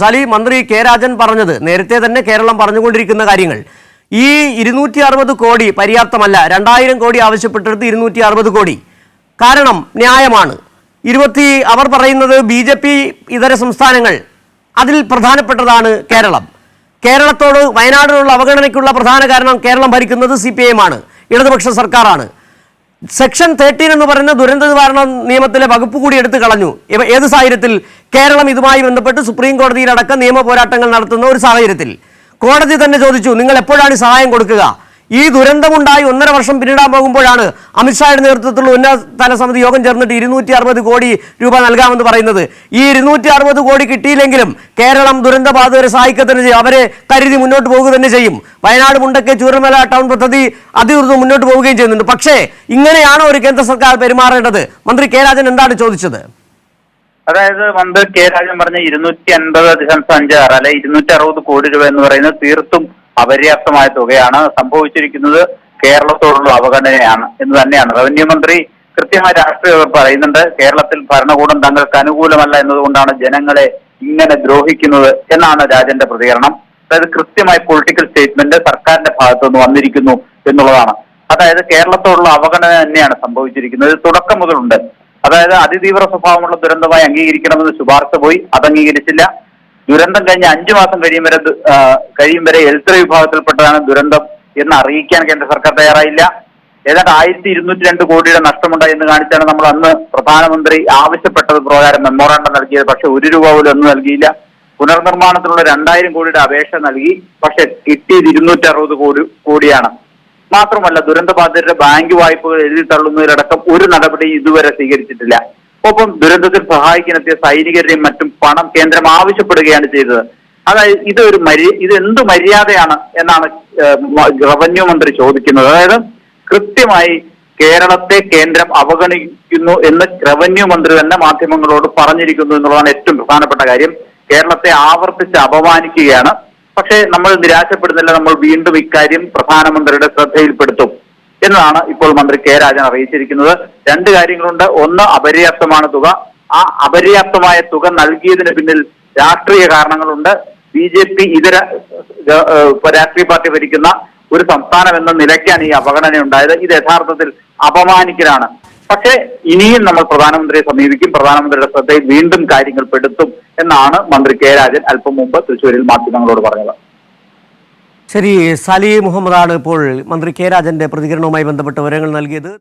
Sally മന്ത്രി K Rajan പറഞ്ഞത് നേരത്തെ തന്നെ കേരളം പറഞ്ഞുകൊണ്ടിരിക്കുന്ന കാര്യങ്ങൾ. ഈ ഇരുന്നൂറ്റി അറുപത് കോടി പര്യാപ്തമല്ല. രണ്ടായിരം കോടി ആവശ്യപ്പെട്ടെടുത്ത് ഇരുന്നൂറ്റി അറുപത് കോടി. കാരണം ന്യായമാണ്. ഇരുപത്തി അവർ പറയുന്നത് ബി ജെ പി ഇതര സംസ്ഥാനങ്ങൾ അതിൽ പ്രധാനപ്പെട്ടതാണ് കേരളം. കേരളത്തോട് വയനാടിനുള്ള അവഗണനയ്ക്കുള്ള പ്രധാന കാരണം കേരളം ഭരിക്കുന്നത് സി പി ഐ ആണ് ഇടതുപക്ഷ സർക്കാരാണ്. സെക്ഷൻ തേർട്ടീൻ എന്ന് പറയുന്ന ദുരന്ത നിവാരണ നിയമത്തിലെ വകുപ്പ് കൂടി എടുത്തു കളഞ്ഞു. ഏത് സാഹചര്യത്തിൽ? കേരളം ഇതുമായി ബന്ധപ്പെട്ട് സുപ്രീം കോടതിയിലടക്കം നിയമ പോരാട്ടങ്ങൾ നടത്തുന്ന ഒരു സാഹചര്യത്തിൽ. കോടതി തന്നെ ചോദിച്ചു നിങ്ങൾ എപ്പോഴാണ് സഹായം കൊടുക്കുക? ഈ ദുരന്തമുണ്ടായി ഒന്നര വർഷം പിന്നിടാൻ പോകുമ്പോഴാണ് അമിത്ഷായുടെ നേതൃത്വത്തിലുള്ള ഉന്നതതല സമിതി യോഗം ചേർന്നിട്ട് ഇരുന്നൂറ്റി അറുപത് കോടി രൂപ നൽകാമെന്ന് പറയുന്നത്. ഈ ഇരുന്നൂറ്റി അറുപത് കോടി കിട്ടിയില്ലെങ്കിലും കേരളം ദുരന്തബാധിതരെ സഹായിക്കുക തന്നെ ചെയ്യും. അവരെ കരുതി മുന്നോട്ട് പോകുക തന്നെ ചെയ്യും. വയനാട് മുണ്ടക്കെ ചൂരമല ടൗൺ പദ്ധതി അധികൃതർ മുന്നോട്ട് പോവുകയും ചെയ്യുന്നുണ്ട്. പക്ഷേ ഇങ്ങനെയാണോ ഒരു കേന്ദ്ര സർക്കാർ പെരുമാറേണ്ടത്? മന്ത്രി കെ രാജൻ എന്താണ് ചോദിച്ചത്? അതായത് മന്ത്രി കെ രാജൻ പറഞ്ഞ ഇരുന്നൂറ്റി അൻപത് ദശാംശം അഞ്ച് ആറ് അല്ലെ ഇരുന്നൂറ്റി അറുപത് കോടി രൂപ എന്ന് പറയുന്നത് തീർത്തും അപര്യാപ്തമായ തുകയാണ് സംഭവിച്ചിരിക്കുന്നത് കേരളത്തോടുള്ള അവഗണനയാണ് എന്ന് തന്നെയാണ്. റവന്യൂ മന്ത്രി കൃത്യമായ രാഷ്ട്രീയ പറയുന്നുണ്ട്. കേരളത്തിൽ ഭരണകൂടം തങ്ങൾക്ക് അനുകൂലമല്ല എന്നതുകൊണ്ടാണ് ജനങ്ങളെ ഇങ്ങനെ ദ്രോഹിക്കുന്നത് എന്നാണ് രാജന്റെ പ്രതികരണം. അതായത് കൃത്യമായ പൊളിറ്റിക്കൽ സ്റ്റേറ്റ്മെന്റ് സർക്കാരിന്റെ ഭാഗത്തു നിന്ന് വന്നിരിക്കുന്നു എന്നുള്ളതാണ്. അതായത് കേരളത്തോടുള്ള അവഗണന തന്നെയാണ് സംഭവിച്ചിരിക്കുന്നത്. തുടക്കം മുതലുണ്ട്. അതായത് അതിതീവ്ര സ്വഭാവമുള്ള ദുരന്തമായി അംഗീകരിക്കണമെന്ന് ശുപാർശ പോയി. അത് അംഗീകരിച്ചില്ല ദുരന്തം കഴിഞ്ഞ അഞ്ചു മാസം കഴിയും വരെ കഴിയും വരെ എൽത്ര വിഭാഗത്തിൽപ്പെട്ടതാണ് ദുരന്തം എന്ന് അറിയിക്കാൻ കേന്ദ്ര സർക്കാർ തയ്യാറായില്ല. ഏതാണ്ട് ആയിരത്തി ഇരുന്നൂറ്റി രണ്ട് കോടിയുടെ നഷ്ടമുണ്ടായി എന്ന് കാണിച്ചാണ് നമ്മൾ അന്ന് പ്രധാനമന്ത്രി ആവശ്യപ്പെട്ടത് പ്രകാരം മെമ്മോറാണ്ടം നൽകിയത്. പക്ഷെ ഒരു രൂപ പോലും ഒന്നും നൽകിയില്ല. പുനർനിർമ്മാണത്തിനുള്ള രണ്ടായിരം കോടിയുടെ അപേക്ഷ നൽകി. പക്ഷെ കിട്ടിയത് ഇരുന്നൂറ്റി അറുപത് കോടി കോടിയാണ്. മാത്രമല്ല ദുരന്തബാധിതരുടെ ബാങ്ക് വായ്പകൾ എഴുതി തള്ളുന്നതിലടക്കം ഒരു നടപടി ഇതുവരെ സ്വീകരിച്ചിട്ടില്ല. ഒപ്പം ദുരന്തത്തിൽ സഹായിക്കാനെത്തിയ സൈനികരുടെയും മറ്റും പണം കേന്ദ്രം ആവശ്യപ്പെടുകയാണ് ചെയ്തത്. അതായത് ഇതൊരു മര്യ ഇത് എന്ത് മര്യാദയാണ് എന്നാണ് റവന്യൂ മന്ത്രി ചോദിക്കുന്നത്. അതായത് കൃത്യമായി കേരളത്തെ കേന്ദ്രം അവഗണിക്കുന്നു എന്ന് റവന്യൂ മന്ത്രി തന്നെ മാധ്യമങ്ങളോട് പറഞ്ഞിരിക്കുന്നു എന്നുള്ളതാണ് ഏറ്റവും പ്രധാനപ്പെട്ട കാര്യം. കേരളത്തെ ആവർത്തിച്ച് അപമാനിക്കുകയാണ്. പക്ഷേ നമ്മൾ നിരാശപ്പെടുന്നില്ല. നമ്മൾ വീണ്ടും ഇക്കാര്യം പ്രധാനമന്ത്രിയുടെ ശ്രദ്ധയിൽപ്പെടുത്തും. എന്നതാണ് ഇപ്പോൾ മന്ത്രി കെ രാജൻ അറിയിച്ചിരിക്കുന്നത്. രണ്ട് കാര്യങ്ങളുണ്ട്. ഒന്ന് അപര്യാപ്തമാണ് തുക. ആ അപര്യാപ്തമായ തുക നൽകിയതിന് പിന്നിൽ രാഷ്ട്രീയ കാരണങ്ങളുണ്ട്. ബി ജെ പി ഇതര രാഷ്ട്രീയ പാർട്ടി ഭരിക്കുന്ന ഒരു സംസ്ഥാനം എന്ന നിലയ്ക്കാണ് ഈ അപഗണന ഉണ്ടായത്. ഇത് യഥാർത്ഥത്തിൽ അപമാനിക്കലാണ്. പക്ഷേ ഇനിയും നമ്മൾ പ്രധാനമന്ത്രിയെ സമീപിക്കും. പ്രധാനമന്ത്രിയുടെ ശ്രദ്ധയിൽ വീണ്ടും കാര്യങ്ങൾ പെടുത്തും എന്നാണ് മന്ത്രി കെ രാജൻ അല്പം മുമ്പ് തൃശ്ശൂരിൽ മാധ്യമങ്ങളോട് പറഞ്ഞത്. ശരി സാലി മുഹമ്മദാണ് ഇപ്പോൾ മന്ത്രി കെ രാജന്റെ പ്രതികരണവുമായി ബന്ധപ്പെട്ട വിവരങ്ങൾ നൽകിയത്.